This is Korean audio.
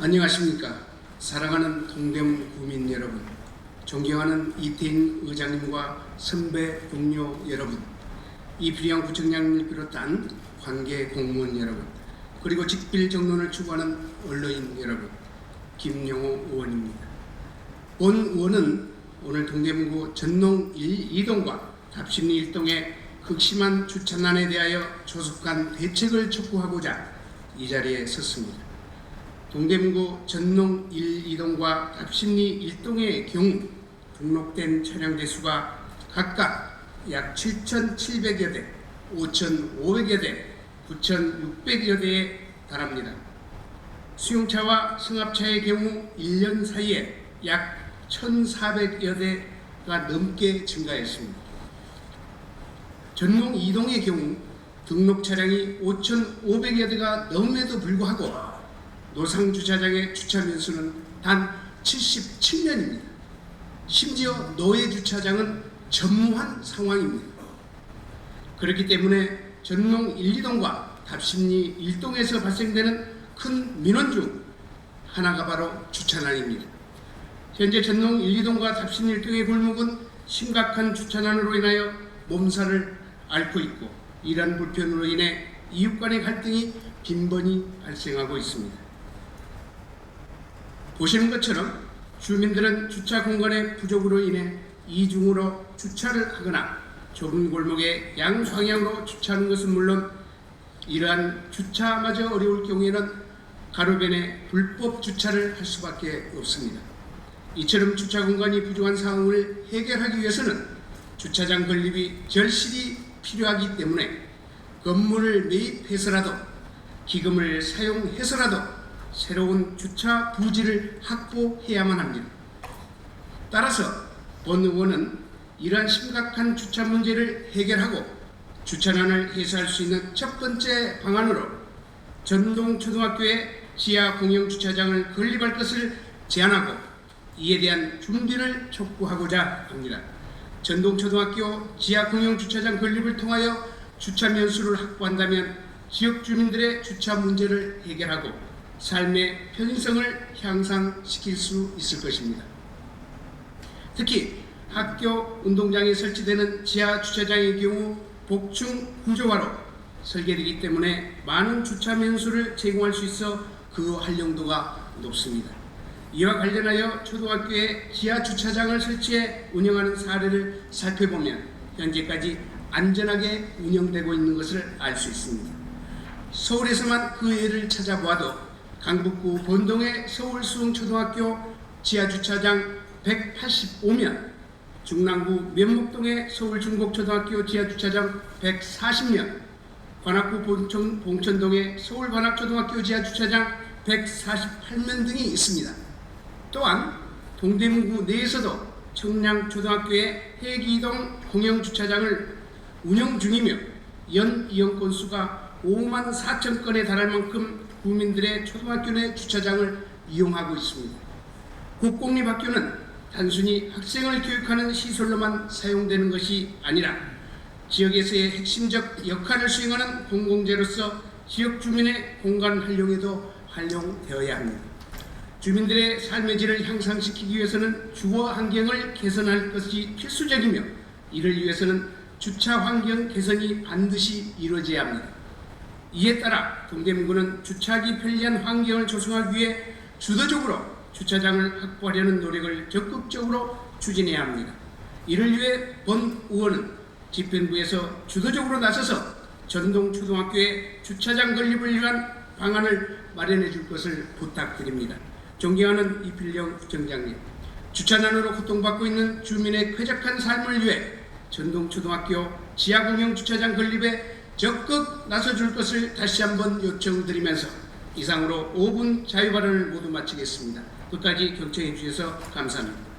안녕하십니까. 사랑하는 동대문 구민 여러분, 존경하는 이태인 의장님과 선배 동료 여러분, 이필영 부청장님을 비롯한 관계 공무원 여러분, 그리고 직빌 정론을 추구하는 언론인 여러분, 김용호 의원입니다. 본 의원은 오늘 동대문구 전농 1, 2동과 답심리 1동의 극심한 주차난에 대하여 조속한 대책을 촉구하고자 이 자리에 섰습니다. 동대문구 전농 1, 2동과 답심리 1동의 경우 등록된 차량 대수가 각각 약 7,700여 대, 5,500여 대, 9,600여 대에 달합니다. 수용차와 승합차의 경우 1년 사이에 약 1,400여 대가 넘게 증가했습니다. 전농 2동의 경우 등록 차량이 5,500여 대가 넘음에도 불구하고 노상 주차장의 주차 면수는 단 77년입니다. 심지어 노예 주차장은 전무한 상황입니다. 그렇기 때문에 전농 1, 2동과 답심리 1동에서 발생되는 큰 민원 중 하나가 바로 주차난입니다. 현재 전농 1, 2동과 답심 1동의 골목은 심각한 주차난으로 인하여 몸살을 앓고 있고 이러한 불편으로 인해 이웃 간의 갈등이 빈번히 발생하고 있습니다. 보시는 것처럼 주민들은 주차 공간의 부족으로 인해 이중으로 주차를 하거나 좁은 골목에 양방향으로 주차하는 것은 물론 이러한 주차마저 어려울 경우에는 가로변에 불법 주차를 할 수밖에 없습니다. 이처럼 주차 공간이 부족한 상황을 해결하기 위해서는 주차장 건립이 절실히 필요하기 때문에 건물을 매입해서라도 기금을 사용해서라도 새로운 주차 부지를 확보해야만 합니다. 따라서 본 의원은 이러한 심각한 주차 문제를 해결하고 주차난을 해소할 수 있는 첫 번째 방안으로 전동 초등학교에 지하 공영 주차장을 건립할 것을 제안하고 이에 대한 준비를 촉구하고자 합니다. 전동 초등학교 지하 공영 주차장 건립을 통하여 주차 면수를 확보한다면 지역 주민들의 주차 문제를 해결하고 삶의 편의성을 향상시킬 수 있을 것입니다. 특히 학교 운동장에 설치되는 지하 주차장의 경우 복층 구조화로 설계되기 때문에 많은 주차 면수를 제공할 수 있어 그 활용도가 높습니다. 이와 관련하여 초등학교에 지하 주차장을 설치해 운영하는 사례를 살펴보면 현재까지 안전하게 운영되고 있는 것을 알 수 있습니다. 서울에서만 그 예를 찾아보아도 강북구 본동의 서울수흥초등학교 지하 주차장 185면 중랑구 면목동의 서울중곡초등학교 지하 주차장 140면 관악구 봉천, 봉천동의 서울관악초등학교 지하 주차장 148면 등이 있습니다. 또한 동대문구 내에서도 청량초등학교의 해기동 공영주차장을 운영 중이며 연 이용 건수가 5만 4천 건에 달할 만큼 국민들의 초등학교 내 주차장을 이용하고 있습니다. 국공립학교는 단순히 학생을 교육하는 시설로만 사용되는 것이 아니라 지역에서의 핵심적 역할을 수행하는 공공재로서 지역 주민의 공간 활용에도 활용되어야 합니다. 주민들의 삶의 질을 향상시키기 위해서는 주거 환경을 개선할 것이 필수적이며 이를 위해서는 주차 환경 개선이 반드시 이루어져야 합니다. 이에 따라 동대문구는 주차하기 편리한 환경을 조성하기 위해 주도적으로 주차장을 확보하려는 노력을 적극적으로 추진해야 합니다. 이를 위해 본 의원은 집행부에서 주도적으로 나서서 전동 초등학교의 주차장 건립을 위한 방안을 마련해 줄 것을 부탁드립니다. 존경하는 이필령 부청장님, 주차난으로 고통받고 있는 주민의 쾌적한 삶을 위해 전동 초등학교 지하 공영 주차장 건립에 적극 나서줄 것을 다시 한번 요청드리면서 이상으로 5분 자유 발언을 모두 마치겠습니다. 끝까지 경청해 주셔서 감사합니다.